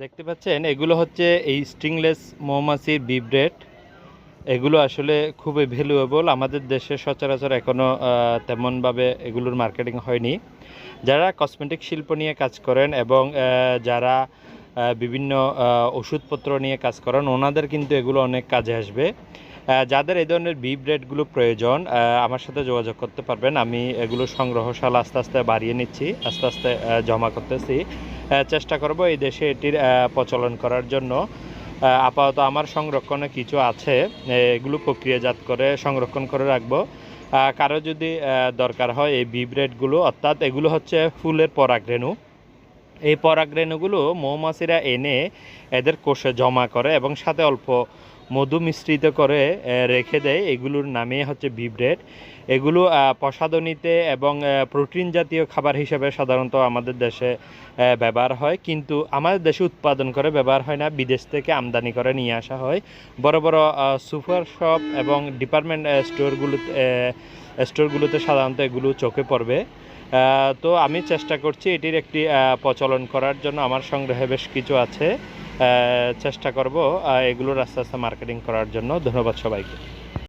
দেখতে পাচ্ছেন, এগুলো হচ্ছে এই স্ট্রিংলেস মৌমাছির বিব্রেড এগুলো আসলে খুবই ভ্যালুয়েবল আমাদের দেশে সচরাচর এখনও তেমনভাবে এগুলোর মার্কেটিং হয়নি। যারা কসমেটিক শিল্প নিয়ে কাজ করেন এবং যারা বিভিন্ন ওষুধপত্র নিয়ে কাজ করেন, ওনাদের কিন্তু এগুলো অনেক কাজে আসবে। যাদের এই ধরনের বি ব্রেডগুলো প্রয়োজন আমার সাথে যোগাযোগ করতে পারবেন। আমি এগুলো সংগ্রহশালা আস্তে আস্তে বাড়িয়ে নিচ্ছি, আস্তে আস্তে জমা করতেছি। চেষ্টা করব এই দেশে এটির প্রচলন করার জন্য। আপাতত আমার সংরক্ষণে কিছু আছে এগুলো প্রক্রিয়াজাত করে সংরক্ষণ করে রাখব। কারও যদি দরকার হয় এই বিব্রেডগুলো অর্থাৎ এগুলো হচ্ছে ফুলের পরাগরেণু এই পরাগরেণুগুলো মৌমাছিরা এনে এদের কোষে জমা করে এবং সাথে অল্প মধু মিশ্রিত করে রেখে দেয়। এগুলোর নামে হচ্ছে বিব্রেড এগুলো প্রসাদনীতে এবং প্রোটিন জাতীয় খাবার হিসেবে সাধারণত আমাদের দেশে ব্যবহার হয়। কিন্তু আমাদের দেশে উৎপাদন করে ব্যবহার হয় না। বিদেশ থেকে আমদানি করে নিয়ে আসা হয়। বড় বড় সুপার শপ এবং ডিপার্টমেন্ট স্টোরগুলোতে স্টোরগুলোতে সাধারণত এগুলো চোখে পড়বে। তো আমি চেষ্টা করছি এটির একটি প্রচলন করার জন্য। আমার সংগ্রহে বেশ কিছু আছে। চেষ্টা করব এগুলোর আস্তে আস্তে মার্কেটিং করার জন্য। ধন্যবাদ সবাইকে।